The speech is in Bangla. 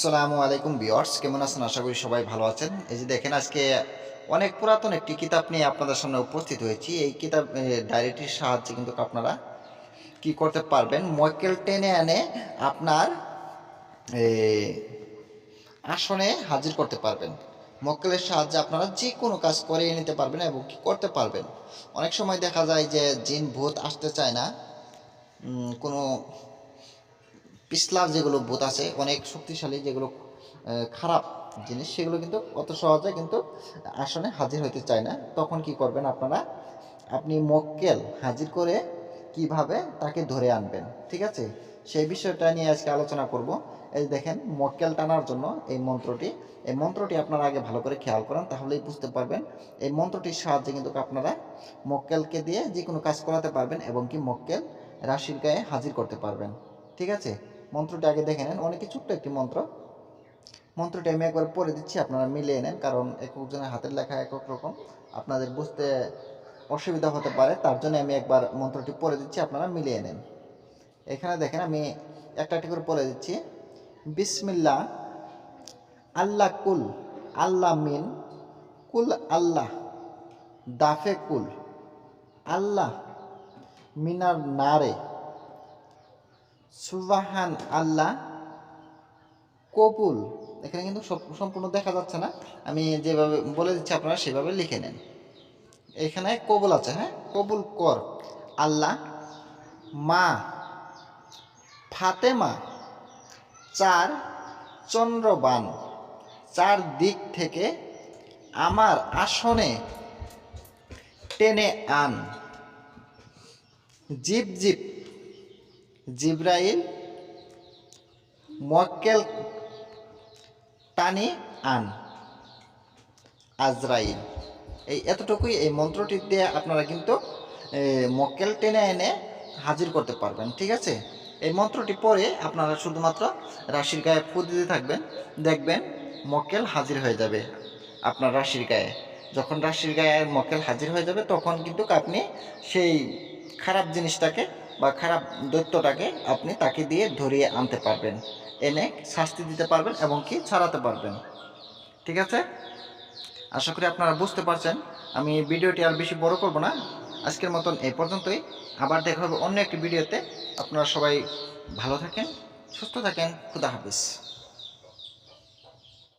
আসসালামু আলাইকুম বিয়ার্স কেমন আছেন? আশা করি সবাই ভালো আছেন। এই যে দেখেন, আজকে অনেক পুরাতন একটি কিতাব নিয়ে আপনাদের সামনে উপস্থিত হয়েছি। এই কিতাব ডায়েরিটির সাহায্যে কিন্তু আপনারা কি করতে পারবেন? মক্কেল টেনে এনে আপনার আসনে হাজির করতে পারবেন। মক্কেলের সাহায্যে আপনারা যে কোনো কাজ করিয়ে নিতে পারবেন এবং কি করতে পারবেন? অনেক সময় দেখা যায় যে জিন ভূত আসতে চায় না। কোনো পিছলার যেগুলো ভূত আছে, অনেক শক্তিশালী যেগুলো খারাপ জিনিস, সেগুলো কিন্তু অত সহজে কিন্তু আসনে হাজির হতে চায় না। তখন কি করবেন আপনারা? আপনি মক্কেল হাজির করে কীভাবে তাকে ধরে আনবেন, ঠিক আছে? সেই বিষয়টা নিয়ে আজকে আলোচনা করব। এই দেখেন, মক্কেল টানার জন্য এই মন্ত্রটি এই মন্ত্রটি আপনারা আগে ভালো করে খেয়াল করেন, তাহলেই বুঝতে পারবেন। এই মন্ত্রটির সাহায্যে কিন্তু আপনারা মক্কেলকে দিয়ে যে কোনো কাজ করাতে পারবেন এবং কি মক্কেল রাশির গায়ে হাজির করতে পারবেন, ঠিক আছে? মন্ত্রটি আগে দেখে নেন। অনেকই ছোট্ট একটি মন্ত্র। মন্ত্রটি আমি একবার পড়ে দিচ্ছি, আপনারা মিলিয়ে নেন, কারণ এক একজনের হাতের লেখা এক এক রকম। আপনাদের বুঝতে অসুবিধা হতে পারে, তার জন্য আমি একবার মন্ত্রটি পড়ে দিচ্ছি, আপনারা মিলিয়ে নেন। এখানে দেখেন, আমি একটা একটি করে পড়ে দিচ্ছি। বিসমিল্লা আল্লাহ কুল, আল্লাহ মিন, কুল আল্লাহ, দাফে কুল, আল্লাহ মিনার নারে। সুবাহান আল্লাহ কপুল এখানে কিন্তু সম্পূর্ণ দেখা যাচ্ছে না। আমি যেভাবে বলে দিচ্ছি, আপনারা সেভাবে লিখে নেন। এখানে কবুল আছে হ্যাঁ? কবুল কর। আল্লাহ, মা, ফাতেমা, চার চন্দ্রবান। চার দিক থেকে আমার আসনে টেনে আন। জিপ জিপ জিব্রাইল, মক্কেল টানি আন, আজরাইল। এই এতটুকুই এই মন্ত্রটি দিয়ে আপনারা কিন্তু মক্কেল টেনে এনে হাজির করতে পারবেন, ঠিক আছে? এই মন্ত্রটি পরে আপনারা শুধুমাত্র রাশির গায়ে ফু দিতে থাকবেন, দেখবেন মক্কেল হাজির হয়ে যাবে আপনার রাশির গায়ে। যখন রাশির গায়ে মক্কেল হাজির হয়ে যাবে, তখন কিন্তু আপনি সেই খারাপ জিনিসটাকে বা খারাপ দৈত্যটাকে আপনি তাকে দিয়ে ধরিয়ে আনতে পারবেন। এনে শাস্তি দিতে পারবেন এবং কি ছাড়াতে পারবেন। ঠিক আছে? আশা করি আপনারা বুঝতে পারছেন। আমি ভিডিওটি আর বেশি বড় করব না। আজকের মতন এই পর্যন্তই। আবার দেখা হবে অন্য একটি ভিডিওতে। আপনারা সবাই ভালো থাকেন, সুস্থ থাকেন। খুদা হাফিজ।